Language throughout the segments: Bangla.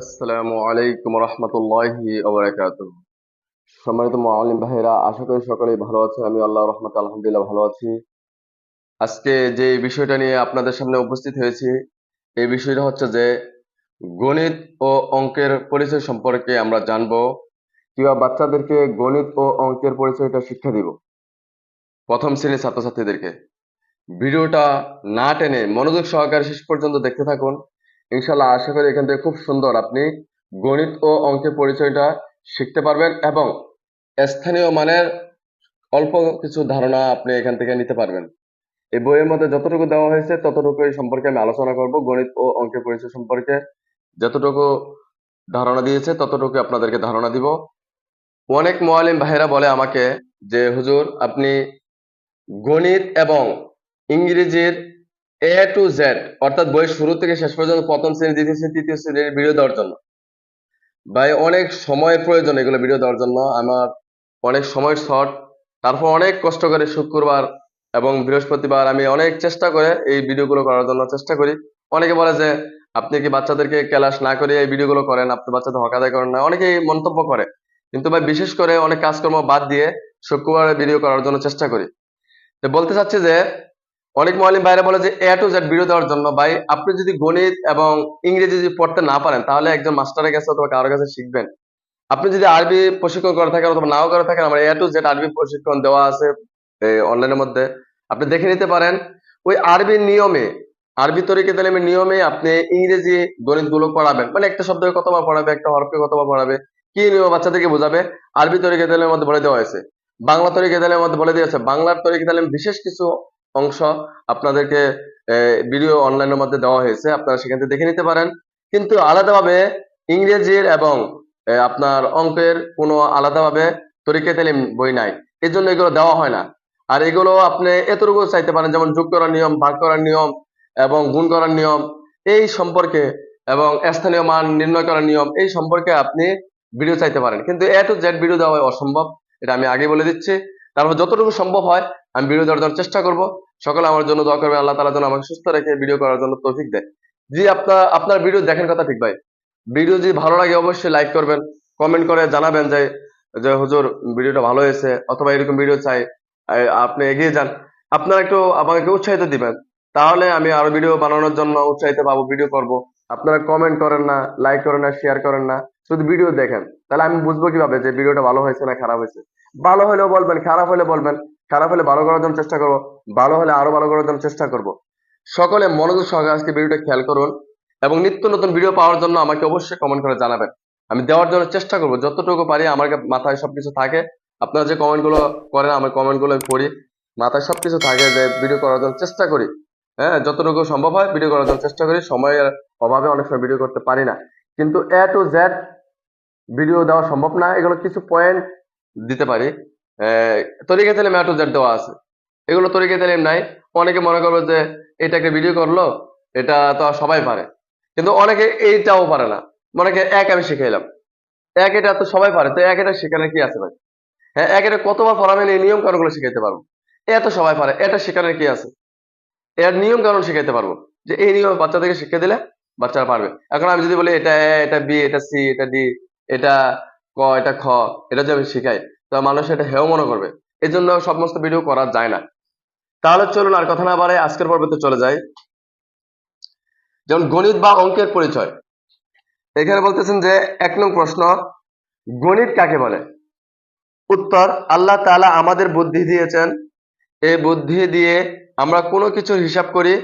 আসসালামু আলাইকুম রহমতুল্লাহি সম্মানিত মুআল্লিম ভাইরা আশা করি সকলেই ভালো আছেন। আমি আল্লাহ রহমত আলহামদুলিল্লাহ ভালো আছি। আজকে যে বিষয়টা নিয়ে আপনাদের সামনে উপস্থিত হয়েছি, এই বিষয়টা হচ্ছে যে গণিত ও অঙ্কের পরিচয় সম্পর্কে আমরা জানব কীভাবে বাচ্চাদেরকে গণিত ও অঙ্কের পরিচয়টা শিক্ষা দিব। প্রথম শ্রেণির ছাত্রছাত্রীদেরকে। ভিডিওটা না টেনে মনোযোগ সহকারে শেষ পর্যন্ত দেখতে থাকুন। ইনশাল্লাহ আশা করি এখান থেকে খুব সুন্দর আপনি গণিত ও অঙ্কের পরিচয়টা শিখতে পারবেন এবং স্থানীয় মানের অল্প কিছু ধারণা আপনি এখান থেকে নিতে পারবেন। এই বইয়ের মধ্যে যতটুকু দেওয়া হয়েছে ততটুকু এই সম্পর্কে আমি আলোচনা করব। গণিত ও অঙ্কের পরিচয় সম্পর্কে যতটুকু ধারণা দিয়েছে ততটুকু আপনাদেরকে ধারণা দিব। অনেক মোয়ালিম ভাইরা বলে আমাকে যে, হুজুর, আপনি গণিত এবং ইংরেজির এ টু জেড অর্থাৎ বই শুরু থেকে শেষ পর্যন্ত প্রথম শ্রেণি, দ্বিতীয় শ্রেণি, তৃতীয় শ্রেণির ভিডিও দেওয়ার জন্য। ভাই, অনেক সময় প্রয়োজন এগুলো ভিডিও দেওয়ার জন্য। আমার অনেক সময় শর্ট তারপর অনেক কষ্ট করে শুক্রবার এবং বৃহস্পতিবার আমি অনেক চেষ্টা করে এই ভিডিওগুলো করার জন্য চেষ্টা করি। অনেকে বলে যে, আপনি কি বাচ্চাদেরকে ক্লাস না করে এই ভিডিওগুলো করেন? আপনি বাচ্চাদের হক আদায় করেন না। অনেকেই মন্তব্য করে। কিন্তু ভাই, বিশেষ করে অনেক কাজকর্ম বাদ দিয়ে শুক্রবারে ভিডিও করার জন্য চেষ্টা করি। বলতে চাচ্ছি যে অনেক মহালিম বাইরে বলে যে এ টু জেড ভিডিও দেওয়ার জন্য ভাই, আপনি যদি গণিত এবং ইংরেজি যদি পড়তে না পারেন, তাহলে একজন মাস্টারের কাছে অথবা কারোর কাছে শিখবেন। আপনি যদি আরবি প্রশিক্ষণ করে থাকেন অথবা নাও করে থাকেন, আমার এ টু জেড আরবি প্রশিক্ষণ দেওয়া আছে অনলাইনের মধ্যে। আপনি দেখে নিতে পারেন, ওই আরবির নিয়মে, আরবি তরিকে তালিমের নিয়মে আপনি ইংরেজি গণিতগুলো পড়াবেন। মানে একটা শব্দকে কতবার পড়াবে, একটা হরফকে কতবার পড়াবে, কি নিয়ম বাচ্চাদেরকে বোঝাবে, আরবি তরিকে তালিমের মধ্যে বলে দেওয়া হয়েছে। বাংলা তরিকে তালিমের মধ্যে বলে দেওয়া হয়েছে। বাংলার তরিকে তালিম বিশেষ কিছু অংশ আপনাদেরকে ভিডিও অনলাইনের মধ্যে দেওয়া হয়েছে। আপনারা সেখান থেকে দেখে নিতে পারেন। কিন্তু আলাদাভাবে ইংরেজির এবং আপনার অঙ্কের কোনো আলাদাভাবে তরিকে তালিম বই নাই। এই জন্য এগুলো দেওয়া হয় না। আর এগুলো আপনি এতটুকু চাইতে পারেন, যেমন যোগ করার নিয়ম, ভাগ করার নিয়ম এবং গুণ করার নিয়ম, এই সম্পর্কে এবং স্থানীয় মান নির্ণয় করার নিয়ম, এই সম্পর্কে আপনি ভিডিও চাইতে পারেন। কিন্তু এ টু জেড ভিডিও দেওয়া অসম্ভব। এটা আমি আগে বলে দিচ্ছি। তারপর যতটুকু সম্ভব হয়, আমি ভিডিও দেওয়ার চেষ্টা করব। সকলে আমার জন্য দোয়া করবে আল্লাহ তালা যেন আমাকে সুস্থ রেখে ভিডিও করার জন্য তৌফিক দেয়। জি আপনার আপনার ভিডিও দেখেন কথা ঠিক ভাই। ভিডিও যদি ভালো লাগে অবশ্যই লাইক করবেন কমেন্ট করে জানাবেন যে যে হুজুর ভিডিওটা ভালো হয়েছে, অথবা এরকম ভিডিও চাই আপনি এগিয়ে যান। আপনারা একটু আমাকে উৎসাহিত দিবেন। তাহলে আমি আরও ভিডিও বানানোর জন্য উৎসাহিত পাবো ভিডিও করব। আপনারা কমেন্ট করেন না লাইক করেন না শেয়ার করেন না, শুধু ভিডিও দেখেন। তাহলে আমি বুঝব কীভাবে যে ভিডিওটা ভালো হয়েছে না খারাপ হয়েছে। ভালো হলেও বলবেন, খারাপ হলে বলবেন, খারাপ হলে ভালো করার জন্য চেষ্টা করব, ভালো হলে আরও ভালো করার জন্য চেষ্টা করব। সকলে মনোযোগ সহকারে আজকে ভিডিওটা খেয়াল করুন এবং নিত্য নতুন ভিডিও পাওয়ার জন্য আমাকে অবশ্যই কমেন্ট করে জানাবেন। আমি দেওয়ার জন্য চেষ্টা করব, যতটুকু পারি আমার মাথায় সবকিছু থাকে। আপনারা যে কমেন্টগুলো করেন, আমি পড়ি। মাথায় সবকিছু থাকে যে ভিডিও করার জন্য চেষ্টা করি। হ্যাঁ যতটুকু সম্ভব হয় ভিডিও করার জন্য চেষ্টা করি। সময়ের অভাবে অনেক সময় ভিডিও করতে পারি না। কিন্তু এ টু জেড ভিডিও দেওয়া সম্ভব না। এগুলো কিছু পয়েন্ট দিতে পারি। তরিকে তালিম এ টু জেড দেওয়া আছে। এগুলো তরিকে তালিম নাই। অনেকে মনে করবে যে এটাকে ভিডিও করল, এটা তো সবাই পারে। কিন্তু অনেকে এইটাও পারে না। অনেকে এক আমি শিখাইলাম। এক এটা তো সবাই পারে। তো এক এটা শেখানোর কি আছে ভাই? হ্যাঁ এক এটা কতবার পড়াবেন এই নিয়ম কানুনগুলো শিখাইতে পারব। এত সবাই পারে। এটা শেখানোর কি আছে? এর নিয়ম কানুন শিখাইতে পারব। যে এই নিয়ম বাচ্চাদেরকে শিখিয়ে দিলে বাচ্চারা পারবে। এখন আমি যদি বলি, এটা এ, এটা বি, এটা সি, এটা ডি, এটা ক, এটা খ, এটা যদি আমি শিখাই, তো মানুষ এটা হেও মনে করবে। এই জন্য সমস্ত ভিডিও করা যায় না। তাহলে চলুন আর কথা না বাড়ে আজকের পর্বতে চলে যাই। যেমন গণিত বা অঙ্কের পরিচয়। এখানে বলতেছেন যে এক নং প্রশ্ন, গণিত কাকে বলে? উত্তর, আল্লাহ তাআলা আমাদের বুদ্ধি দিয়েছেন। এই বুদ্ধি দিয়ে আমরা কোনো কিছুর হিসাব করি,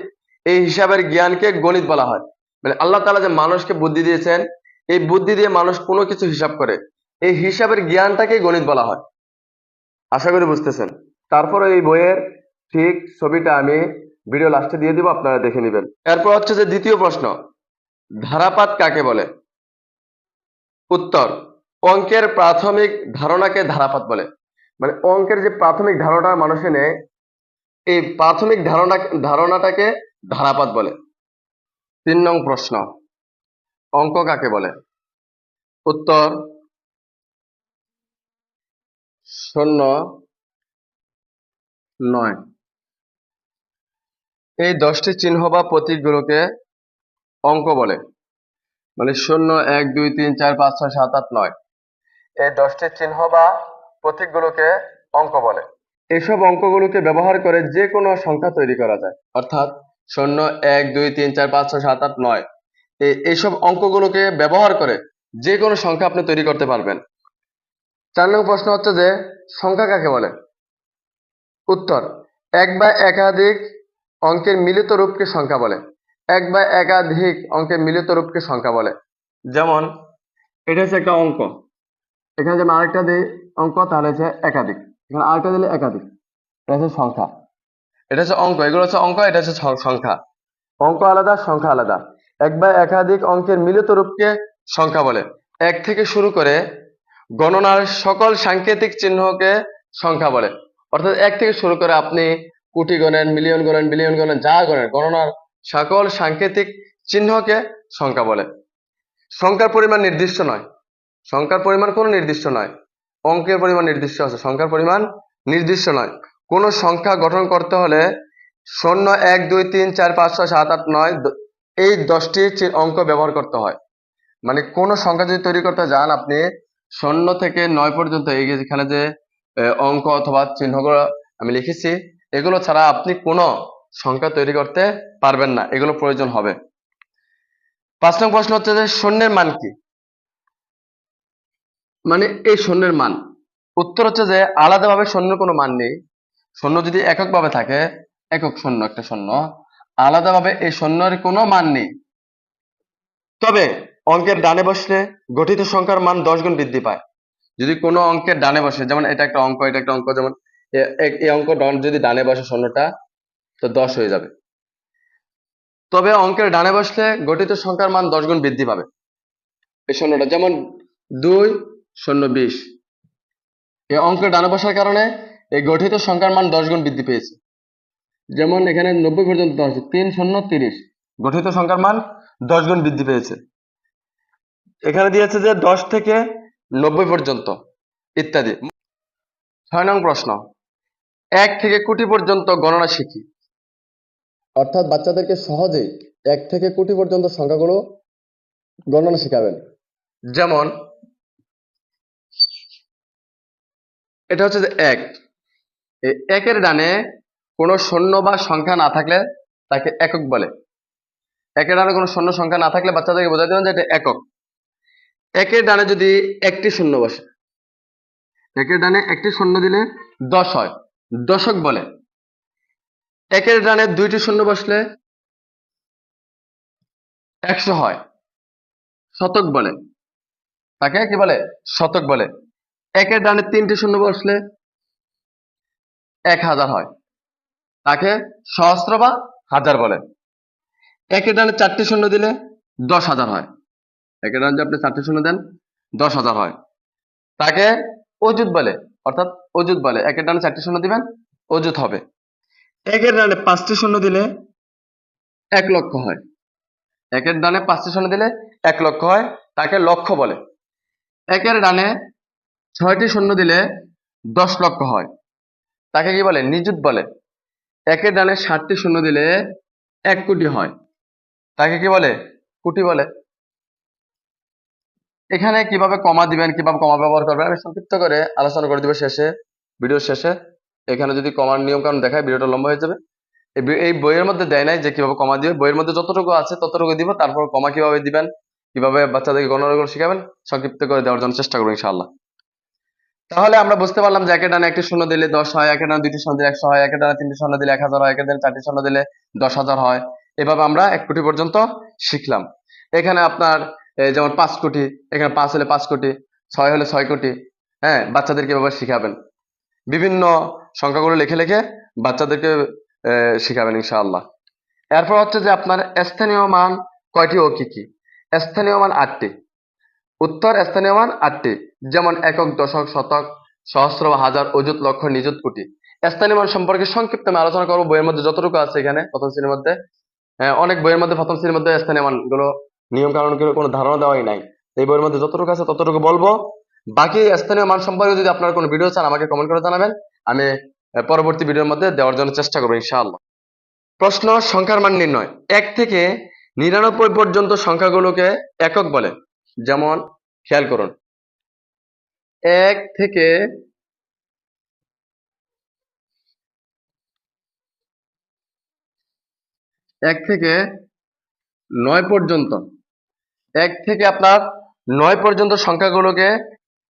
এই হিসাবের জ্ঞানকে গণিত বলা হয়। মানে আল্লাহ তাআলা যে মানুষকে বুদ্ধি দিয়েছেন, এই বুদ্ধি দিয়ে মানুষ কোনো কিছু হিসাব করে। এই হিসাবের জ্ঞানটাকে গণিত বলা হয়। আশা করি বুঝতেছেন। তারপরে এই বইয়ের ঠিক ছবিটা আমি ভিডিও লাস্টে দিয়ে দিব, আপনারা দেখে নেবেন। এরপর হচ্ছে যে দ্বিতীয় প্রশ্ন, ধারাপাত কাকে বলে? উত্তর, অঙ্কের প্রাথমিক ধারণাকে ধারাপাত বলে। মানে অঙ্কের যে প্রাথমিক ধারণা মানুষে নেয় এই প্রাথমিক ধারণা, ধারণাটাকে ধারাপাত বলে। তিন নং প্রশ্ন, অঙ্ক কাকে বলে? উত্তর, শূন্য, নয়। এই দশটি চিহ্ন বা প্রতীকগুলোকে অঙ্ক বলে। মানে শূন্য, এক, দুই, তিন, চার, পাঁচ, ছয়, সাত, আট, নয়। এই দশটি চিহ্ন বা প্রতীকগুলোকে অঙ্ক বলে। এসব অঙ্কগুলোকে ব্যবহার করে যে কোনো সংখ্যা তৈরি করা যায়। অর্থাৎ শূন্য, এক, দুই, তিন, চার, পাঁচ, ছয়, সাত, আট, নয়। এইসব অঙ্কগুলোকে ব্যবহার করে যে কোনো সংখ্যা আপনি তৈরি করতে পারবেন। চার নম্বর প্রশ্ন হচ্ছে যে, সংখ্যা কাকে বলে? উত্তর, এক বা একাধিক অঙ্কের মিলিত রূপকে সংখ্যা বলে। এক বা একাধিক অঙ্কের মিলিত রূপকে সংখ্যা বলে। যেমন, এটা হচ্ছে একটা অঙ্ক। এখানে আমি আরেকটা দিই, অঙ্ক তাহলে হচ্ছে একাধিক। এখানে আরেকটা দিলে একাধিক। এটা হচ্ছে সংখ্যা। এটা হচ্ছে অঙ্ক এগুলো হচ্ছে অঙ্ক এটা হচ্ছে সংখ্যা। অঙ্ক আলাদা সংখ্যা আলাদা। এক বা একাধিক অঙ্কের মিলিত রূপকে সংখ্যা বলে। এক থেকে শুরু করে গণনার সকল সাংকেতিক চিহ্নকে সংখ্যা বলে। অর্থাৎ এক থেকে শুরু করে আপনি কোটি গণেন মিলিয়ন গণেন বিলিয়ন গণেন যা গণেন গণনার সকল সাংকেতিক চিহ্নকে সংখ্যা বলে। সংখ্যার পরিমাণ নির্দিষ্ট নয়। সংখ্যার পরিমাণ কোনো নির্দিষ্ট নয়। অঙ্কের পরিমাণ নির্দিষ্ট আছে, সংখ্যার পরিমাণ নির্দিষ্ট নয়। কোনো সংখ্যা গঠন করতে হলে শূন্য, এক, দুই, তিন, চার, পাঁচ, ছয়, সাত, আট, নয় এই দশটি অঙ্ক ব্যবহার করতে হয়। মানে কোনো সংখ্যা যদি তৈরি করতে যান, আপনি শূন্য থেকে নয় পর্যন্ত এই এখানে যে অঙ্ক অথবা চিহ্নগুলো আমি লিখেছি, এগুলো ছাড়া আপনি কোনো সংখ্যা তৈরি করতে পারবেন না। এগুলো প্রয়োজন হবে। পাঁচ নম্বর প্রশ্ন হচ্ছে যে, শূন্যের মান কি? মানে এই শূন্যের মান। উত্তর হচ্ছে যে আলাদাভাবে শূন্যের কোনো মান নেই। শূন্য যদি এককভাবে থাকে, একক শূন্য একটা শূন্য আলাদাভাবে এই শূন্যের কোনো মান নেই। তবে অঙ্কের ডানে বসলে গঠিত সংখ্যার মান দশ গুণ বৃদ্ধি পায়। যদি কোনো অঙ্কের ডানে বসে, যেমন এটা একটা অঙ্ক, এটা একটা অঙ্ক, যেমন এই অঙ্ক ডন যদি ডানে বসে শূন্যটা তো দশ হয়ে যাবে। তবে অঙ্কের ডানে বসলে গঠিত সংখ্যার মান দশ গুণ বৃদ্ধি পাবে। এই শূন্যটা যেমন দুই শূন্য বিশ। এই অঙ্কের ডানে বসার কারণে এই গঠিত সংখ্যার মান দশ গুণ বৃদ্ধি পেয়েছে। যেমন এখানে নব্বই পর্যন্ত আছে তিন শূন্য তিরিশ। গঠিত সংখ্যার মান দশ গুণ বৃদ্ধি পেয়েছে। এখানে দিয়েছে যে দশ থেকে নব্বই পর্যন্ত ইত্যাদি। ছয় নং প্রশ্ন। এক থেকে কোটি পর্যন্ত গণনা শিখি অর্থাৎ বাচ্চাদেরকে সহজেই এক থেকে কোটি পর্যন্ত সংখ্যাগুলো গণনা শেখাবেন। যেমন এটা হচ্ছে যে এক। এই একের ডানে কোনো শূন্য বা সংখ্যা না থাকলে তাকে একক বলে। একের ডানে কোনো শূন্য সংখ্যা না থাকলে বাচ্চাদেরকে বোঝাতে দেবেন যে এটা একক। একের ডানে যদি একটি শূন্য বসে, একের ডানে একটি শূন্য দিলে দশ হয়। দশক বলে। একের ডানে দুইটি শূন্য বসলে একশো হয়। শতক বলে। তাকে কি বলে? শতক বলে। একের ডানে তিনটি শূন্য বসলে এক হাজার হয়। তাকে সহস্র বা হাজার বলে। একের ডানে চারটি শূন্য দিলে দশ হাজার হয়। একের ডানে আপনি চারটি শূন্য দেন, দশ হাজার হয়। তাকে অযুত বলে, অর্থাৎ অযুত বলে। একের ডানে চারটি শূন্য দিবেন, অযুত হবে। একের ডানে পাঁচটি শূন্য দিলে এক লক্ষ হয়। একের ডানে পাঁচটি শূন্য দিলে এক লক্ষ হয়, তাকে লক্ষ বলে। একের ডানে ছয়টি শূন্য দিলে দশ লক্ষ হয়। তাকে কি বলে? নিযুত বলে। একের ডানে ষাটটি শূন্য দিলে এক কোটি হয়। তাকে কি বলে? কোটি বলে। এখানে কীভাবে কমা দিবেন, কীভাবে কমা ব্যবহার করবেন, আমি সংক্ষিপ্ত করে আলোচনা করে দিব শেষে ভিডিওর শেষে। এখানে যদি কমার নিয়ম কানুন দেখায় ভিডিওটা লম্বা হয়ে যাবে। এই বইয়ের মধ্যে দেয় নাই যে কীভাবে কমা দিবে বইয়ের মধ্যে যতটুকু আছে ততটুকু দিব। তারপর কমা কীভাবে দিবেন, কীভাবে বাচ্চাদেরকে গণনাগুলো শিখাবেন, সংক্ষিপ্ত করে দেওয়ার জন্য চেষ্টা করব ইনশাআল্লাহ। তাহলে আমরা বুঝতে পারলাম যে একের ডানে একটি শূন্য দিলে দশ হয় একের ডানে দুইটি শূন্য দিলে একশো হয় একের ডানে তিনটি শূন্য দিলে এক হাজার হয় একের চারটি শূন্য দিলে দশ হাজার হয়। এভাবে আমরা এক কোটি পর্যন্ত শিখলাম। এখানে আপনার যেমন পাঁচ কোটি, এখানে পাঁচ হলে পাঁচ কোটি, ছয় হলে ছয় কোটি হ্যাঁ বাচ্চাদেরকে এভাবে শিখাবেন? বিভিন্ন সংখ্যাগুলো লিখে লিখে বাচ্চাদেরকে শিখাবেন ইনশাআল্লাহ। এরপর হচ্ছে যে আপনার স্থানীয় মান কয়টি ও কি কি? স্থানীয় মান আটটি। উত্তর স্থানীয় মান আটটি। যেমন একক দশক শতক সহস্র হাজার অযুত লক্ষ নিযুত কোটি। স্থানীয় মান সম্পর্কে সংক্ষিপ্ত আমি আলোচনা করব। বইয়ের মধ্যে যতটুকু আছে এখানে প্রথম শ্রেণির মধ্যে। হ্যাঁ, অনেক বইয়ের মধ্যে প্রথম শ্রেণির মধ্যে স্থানীয় মানগুলো নিয়ম কানুন কোনো ধারণা দেওয়াই নাই। এই বইয়ের মধ্যে যতটুকু আছে ততটুকু বলব। বাকি স্থানীয় মান সম্পর্কে যদি আপনার কোনো ভিডিও চান আমাকে কমেন্ট করে জানাবেন। আমি পরবর্তী ভিডিওর মধ্যে দেওয়ার জন্য চেষ্টা করব ইনশাআল্লাহ। প্রশ্ন সংখ্যার মান নির্ণয়। এক থেকে নিরানব্বই পর্যন্ত সংখ্যাগুলোকে একক বলে। যেমন খেয়াল করুন। এক থেকে এক থেকে নয় পর্যন্ত। এক থেকে আপনার নয় পর্যন্ত সংখ্যাগুলোকে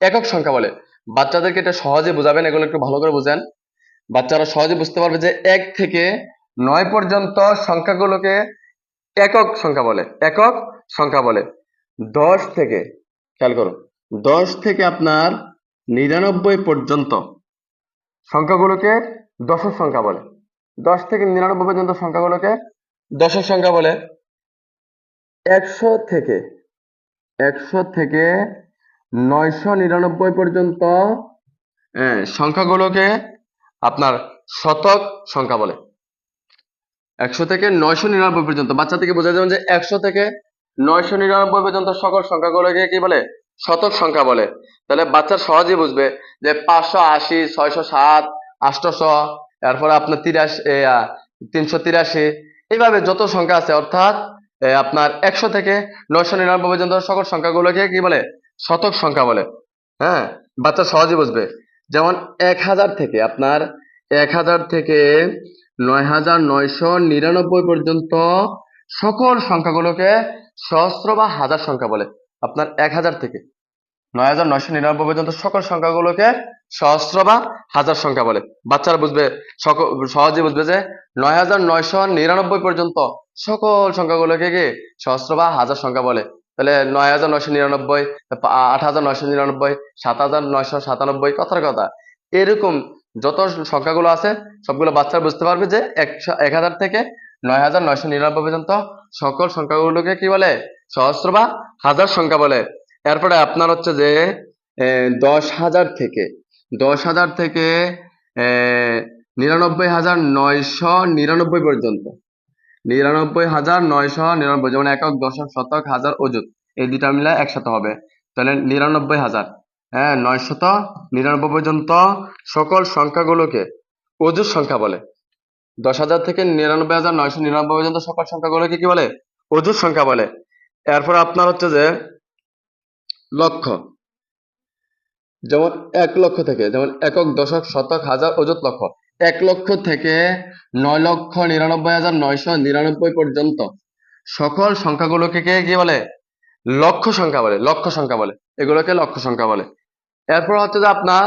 একক সংখ্যা বলে। বাচ্চাদেরকে এটা সহজে বোঝাবেন, এগুলো একটু ভালো করে বুঝেন। বাচ্চারা সহজে বুঝতে পারবে যে এক থেকে নয় পর্যন্ত সংখ্যাগুলোকে একক সংখ্যা বলে। একক সংখ্যা বলে। দশ থেকে, খেয়াল করুন। দশ থেকে আপনার নিরানব্বই পর্যন্ত সংখ্যাগুলোকে দশের সংখ্যা বলে। দশ থেকে নিরানব্বই পর্যন্ত সংখ্যাগুলোকে দশের সংখ্যা বলে। একশো থেকে একশো থেকে নয়শো নিরানব্বই পর্যন্ত সংখ্যাগুলোকে আপনার শতক সংখ্যা বলে। একশো থেকে নয়শো নিরানব্বই পর্যন্ত। বাচ্চা থেকে বোঝা যাবে যে একশো থেকে নয়শো নিরানব্বই পর্যন্ত সকল সংখ্যাগুলোকে কি বলে? শতক সংখ্যা বলে। তাহলে বাচ্চা সহজেই বুঝবে যে পাঁচশো আশি, ছয়শো সাত আটশোশো এরপরে আপনার তিরাশি তিনশো তিরাশি। এইভাবে যত সংখ্যা আছে, অর্থাৎ আপনার একশো থেকে নয়শো নিরানব্বই পর্যন্ত সকল সংখ্যাগুলোকে কি বলে? শতক সংখ্যা বলে। হ্যাঁ? বাচ্চা সহজে বুঝবে। যেমন এক হাজার থেকে আপনার এক হাজার থেকে নয় হাজার নয়শো নিরানব্বই পর্যন্ত সকল সংখ্যাগুলোকে সহস্র বা হাজার সংখ্যা বলে। আপনার এক হাজার থেকে। নয় হাজার নয়শো নিরানব্বই পর্যন্ত সকল সংখ্যাগুলোকে সহস্র বা হাজার সংখ্যা বলে। বাচ্চারা বুঝবে সকল সহজে বুঝবে যে নয় হাজার নয়শো নিরানব্বই পর্যন্ত সকল সংখ্যাগুলোকে কি সহস্র বা হাজার সংখ্যা বলে। তাহলে নয় হাজার নয়শো নিরানব্বই আট হাজার নয়শো নিরানব্বই, সাত হাজার নয়শো সাতানব্বই কথার কথা। এরকম যত সংখ্যাগুলো আছে, সবগুলো বাচ্চারা বুঝতে পারবে যে এক হাজার থেকে নয় হাজার নয়শো নিরানব্বই পর্যন্ত সকল সংখ্যাগুলোকে কি বলে? সহস্র বা হাজার সংখ্যা বলে। এরপরে আপনার হচ্ছে যে দশ হাজার থেকে, দশ হাজার থেকে নিরানব্বই হাজার নয়শো নিরানব্বই পর্যন্ত। নিরানব্বই হাজার নয়শো নিরানব্বই, যেমন একক, দশক, শতক, হাজার অযুত এই দুটা মিলে একসাথে হবে। তাহলে নিরানব্বই হাজার হ্যাঁ নয়শত নিরানব্বই পর্যন্ত সকল সংখ্যাগুলোকে অযুত সংখ্যা বলে। দশ হাজার থেকে নিরানব্বই হাজার নয়শো নিরানব্বই পর্যন্ত সকল সংখ্যাগুলোকে কি বলে? অযুত সংখ্যা বলে। এরপর আপনার হচ্ছে যে লক্ষ। যেমন এক লক্ষ থেকে, যেমন একক, দশক, শতক, হাজার, অযুত লক্ষ। এক লক্ষ থেকে নয় লক্ষ নিরানব্বই হাজার নয়শো নিরানব্বই পর্যন্ত। সকল সংখ্যাগুলোকে কে, কি বলে? লক্ষ সংখ্যা বলে, লক্ষ সংখ্যা বলে। এগুলোকে লক্ষ সংখ্যা বলে। এরপর হচ্ছে যে আপনার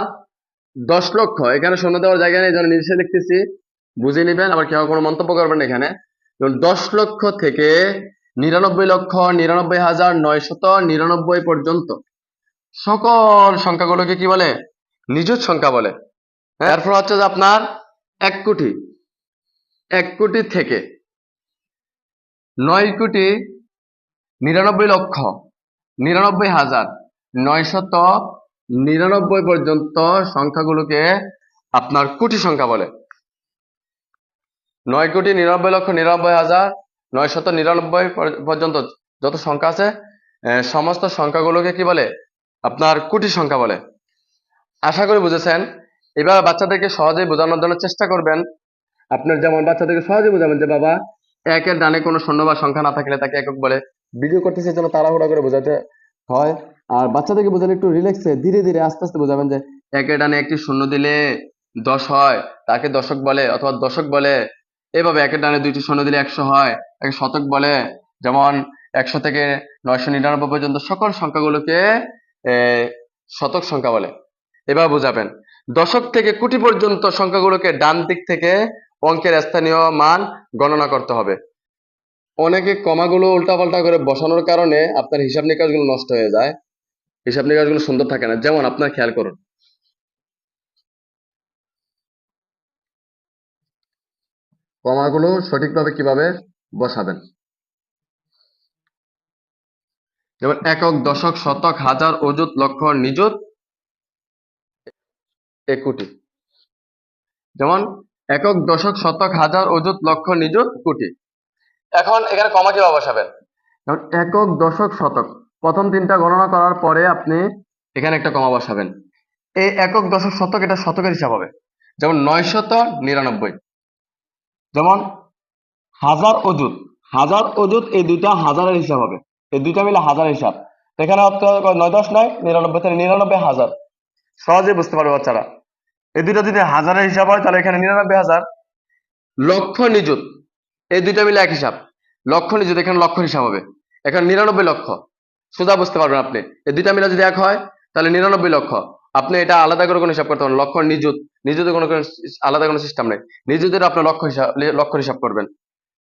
দশ লক্ষ। এখানে শূন্য দেওয়ার জায়গা নেই যেন নিচে লিখতেছি। বুঝে নেবেন, আবার কেউ কোনো মন্তব্য করবেন এখানে। দশ লক্ষ থেকে নিরানব্বই লক্ষ নিরানব্বই হাজার নয়শত নিরানব্বই পর্যন্ত। সকল সংখ্যাগুলোকে কি বলে? নিযুত সংখ্যা বলে। হ্যাঁ, এরপর হচ্ছে যে আপনার এক কোটি। এক কোটি থেকে নয় কোটি নিরানব্বই লক্ষ নিরানব্বই হাজার নয়শত নিরানব্বই পর্যন্ত সংখ্যাগুলোকে আপনার কোটি সংখ্যা বলে। নয় কোটি নিরানব্বই লক্ষ নিরানব্বই হাজার নয়শত নিরানব্বই পর্যন্ত যত সংখ্যা আছে সমস্ত সংখ্যাগুলোকে কি বলে? আপনার কোটি সংখ্যা বলে। আশা করি বুঝেছেন। এবার বাচ্চাদেরকে সহজেই বোঝানোর জন্য চেষ্টা করবেন। আপনার যেমন বাচ্চাদেরকে সহজে বোঝাবেন যে, বাবা, একের ডানে কোনো শূন্য বা সংখ্যা না থাকলে তাকে একক বলে ভিডিও করতেছে জন্য তাড়াহুড়া করে বোঝাতে হয়। আর বাচ্চাদেরকে বোঝালে একটু রিল্যাক্সে ধীরে ধীরে আস্তে আস্তে বোঝাবেন যে, একের ডানে একটি শূন্য দিলে দশ হয়। তাকে দশক বলে অথবা দশক বলে এভাবে একের ডানে দুইটি শূন্য দিলে একশো হয়। তাকে শতক বলে। যেমন একশো থেকে নয়শো নিরানব্বই পর্যন্ত সকল সংখ্যাগুলোকে শতক সংখ্যা বলে। এবার বোঝাবেন। দশক থেকে কোটি পর্যন্ত সংখ্যাগুলোকে ডান দিক থেকে অঙ্কের স্থানীয় মান গণনা করতে হবে। অনেকে কমাগুলো উল্টাপাল্টা করে বসানোর কারণে আপনার হিসাব নিকাশগুলো নষ্ট হয়ে যায়। হিসাব নিকাশগুলো সুন্দর থাকে না। যেমন আপনার খেয়াল করুন। কমাগুলো সঠিকভাবে কীভাবে বসাবেন? যেমন একক, দশক, শতক, হাজার, অযুত, লক্ষ এক কোটি যেমন একক, দশক, শতক, হাজার, অযুত, লক্ষ, নিযুত, কোটি। এখন এখানে কমা কীভাবে বসাবেন? যেমন একক, দশক, শতক। প্রথম তিনটা গণনা করার পরে আপনি এখানে একটা কমা বসাবেন। এই একক, দশক, শতক এটা শতকের হিসাব হবে। যেমন নয়শত নিরানব্বই। যেমন হাজার অযুত হাজার অযুত এই দুইটা হাজারের হিসাব হবে। এই দুইটা মিলে হাজার হিসাব। এখানে নয় দশ নয়, নিরানব্বই, তাহলে নিরানব্বই হাজার। সহজে বুঝতে পারবে বাচ্চারা। এই দুইটা যদি হাজারের হিসাব হয়, তাহলে এখানে নিরানব্বই হাজার। লক্ষ নিযুত, এই দুইটা মিলে এক হিসাব। লক্ষ নিযুত, এখানে লক্ষ হিসাব হবে। এখানে নিরানব্বই লক্ষ। সোজা বুঝতে পারবেন আপনি। এই দুইটা মিলে যদি এক হয়, তাহলে নিরানব্বই লক্ষ। আপনি এটা আলাদা করে কোনো হিসাব করতে পারেন লক্ষ নিযুত নিযুতের কোনো আলাদা কোনো সিস্টেম নেই। নিযুতের আপনি লক্ষ হিসাব লক্ষ হিসাব করবেন।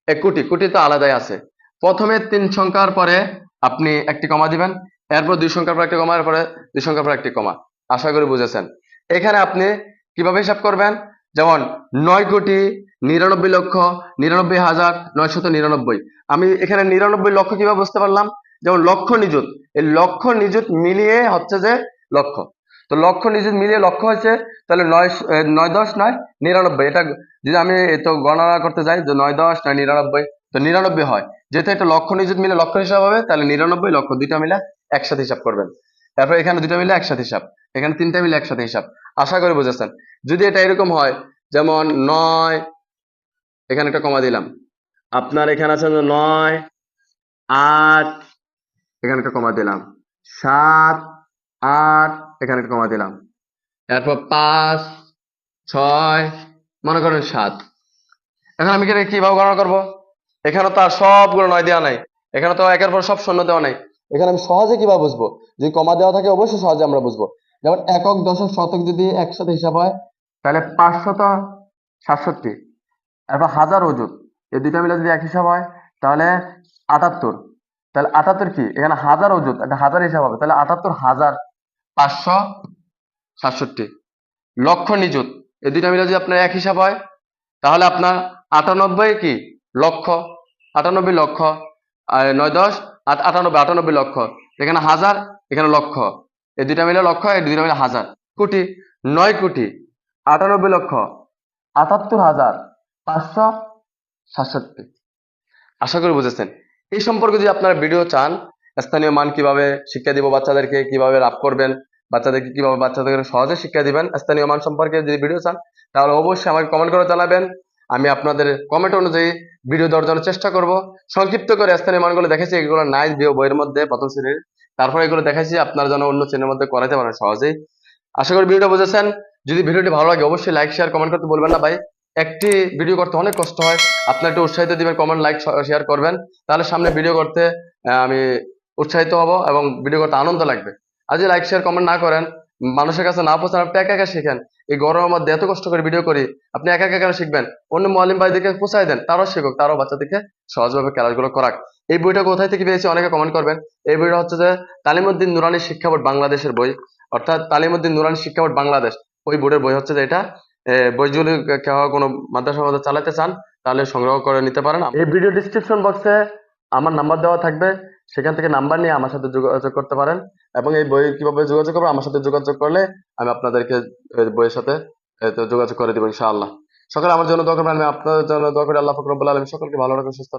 এক কোটি কোটি তো আলাদাই আছে। প্রথমে তিন সংখ্যার পরে আপনি একটি কমা দিবেন, এরপর দুই সংখ্যার পর একটি কমা, এরপরে দুই সংখ্যার পর একটি কমা। আশা করি বুঝেছেন। এখানে আপনি কীভাবে হিসাব করবেন? যেমন নয় কোটি নিরানব্বই লক্ষ নিরানব্বই হাজার নয়শত নিরানব্বই। আমি এখানে নিরানব্বই লক্ষ কীভাবে বুঝতে পারলাম? যেমন লক্ষ নিযুত। এই লক্ষ নিযুত মিলিয়ে হচ্ছে যে লক্ষ তো লক্ষ নিযুত মিলিয়ে লক্ষ হয়েছে, তাহলে নয় নয় দশ নয় নিরানব্বই। এটা যদি আমি তো গণনা করতে যাই, যে নয় দশ নয় নিরানব্বই, তো নিরানব্বই হয়। যেহেতু এটা লক্ষ নিযুত মিলে লক্ষ হিসাব হবে, তাহলে নিরানব্বই লক্ষ দুইটা মিলে একসাথে হিসাব করবেন। তারপর এখানে দুটো মিলে একসাথে হিসাব, এখানে তিনটা মিলে একসাথে হিসাব। আশা করে বুঝেছেন। যদি এটা এরকম হয়, যেমন নয়, এখানে একটা কমা দিলাম। আপনার এখানে আছে নয়, আট, এখানে একটা কমা দিলাম। সাত, আট এখানে কমা দিলাম। এরপর পাঁচ, ছয়, মনে করেন সাত। এখন আমি কীভাবে গণনা করব? এখানে তো আর সবগুলো নয় দেওয়া নাই। এখানে তো একের পর সব শূন্য দেওয়া নাই। এখানে আমি সহজে কীভাবে বুঝব? যদি কমা দেওয়া থাকে অবশ্যই সহজে আমরা বুঝব। যেমন একক, দশক, শতক যদি একসাথে হিসাব হয়, তাহলে পাঁচশত সাতষট্টি। এরপর হাজার ওজুত এই দুইটা মিলে যদি এক হিসাব হয়, তাহলে আটাত্তর। তাহলে আটাত্তর কি? এখানে হাজার ওজুত একটা হাজার হিসাব হবে। তাহলে আটাত্তর হাজার। পাঁচশো সাতষট্টি। লক্ষ নিযুত। এই দুইটা মিলে যদি আপনার এক হিসাব হয়, তাহলে আপনার আটানব্বই কি? লক্ষ। আটানব্বই লক্ষ। নয় দশ, আট, আটানব্বই আটানব্বই লক্ষ। এখানে হাজার, এখানে লক্ষ। এই দুইটা মিলে লক্ষ, এই দুইটা মিলে হাজার। কোটি, নয় কোটি, আটানব্বই লক্ষ, আটাত্তর হাজার, পাঁচশো সাতষট্টি। আশা করি বুঝেছেন। এই সম্পর্কে যদি আপনারা ভিডিও চান স্থানীয় মান কীভাবে শিক্ষা দিব, বাচ্চাদেরকে কীভাবে রাপ করবেন, বাচ্চাদেরকে কীভাবে বাচ্চাদেরকে সহজে শিক্ষা দিবেন, স্থানীয় মান সম্পর্কে যদি ভিডিও চান, তাহলে অবশ্যই আমাকে কমেন্ট করে জানাবেন। আমি আপনাদের কমেন্ট অনুযায়ী ভিডিও দেওয়ার জন্য চেষ্টা করব। সংক্ষিপ্ত করে স্থানীয় মানগুলো দেখেছি এগুলো নাই ভিডিও বইয়ের মধ্যে, প্রথম শ্রেণির। তারপরে এগুলো দেখেছি আপনারা যেন অন্য শ্রেণির মধ্যে করাতে পারেন সহজেই। আশা করি ভিডিওটা বুঝেছেন। যদি ভিডিওটি ভালো লাগে, অবশ্যই লাইক শেয়ার কমেন্ট করতে বলবেন না ভাই। একটি ভিডিও করতে অনেক কষ্ট হয়। আপনার একটু উৎসাহিত দিবেন কমেন্ট লাইক শেয়ার করবেন। তাহলে সামনে ভিডিও করতে আমি উৎসাহিত হব এবং ভিডিও করতে আনন্দ লাগবে। আর যদি লাইক শেয়ার কমেন্ট না করেন মানুষের কাছে না পৌঁছান আপনি একা একা শিখেন। এই গরমের মধ্যে এত কষ্ট করে ভিডিও করি আপনি একা একা কেন শিখবেন? অন্য মোয়ালিম ভাইদেরকে পৌঁছায় দেন তারাও শিখুক তারাও বাচ্চাদেরকে সহজভাবে ক্লাসগুলো করাক। এই বইটা কোথায় থেকে পেয়েছি অনেকে কমেন্ট করবেন। এই বইটা হচ্ছে যে তালিমুদ্দিন নুরানি শিক্ষা বোর্ড বাংলাদেশের বই। অর্থাৎ তালিমুদ্দিন নুরানি শিক্ষা বোর্ড বাংলাদেশ। ওই বোর্ডের বই হচ্ছে যে এটা। এ, বই যদি কেউ কোনো মাদ্রাসার মধ্যে চালাতে চান তাহলে সংগ্রহ করে নিতে পারেন। এই ভিডিও ডিসক্রিপশন বক্সে আমার নাম্বার দেওয়া থাকবে। সেখান থেকে নাম্বার নিয়ে আমার সাথে যোগাযোগ করতে পারেন এবং এই বই কীভাবে যোগাযোগ করব, আমার সাথে যোগাযোগ করলে আমি আপনাদেরকে বইয়ের সাথে যোগাযোগ করে দেবো ইনশাআল্লাহ। সকালে আমার জন্য দোয়া করবেন, আমি আপনাদের জন্য দোয়া করি, আল্লাহ ফকরবুল আলম সকলকে ভালো রাখুন, সুস্থ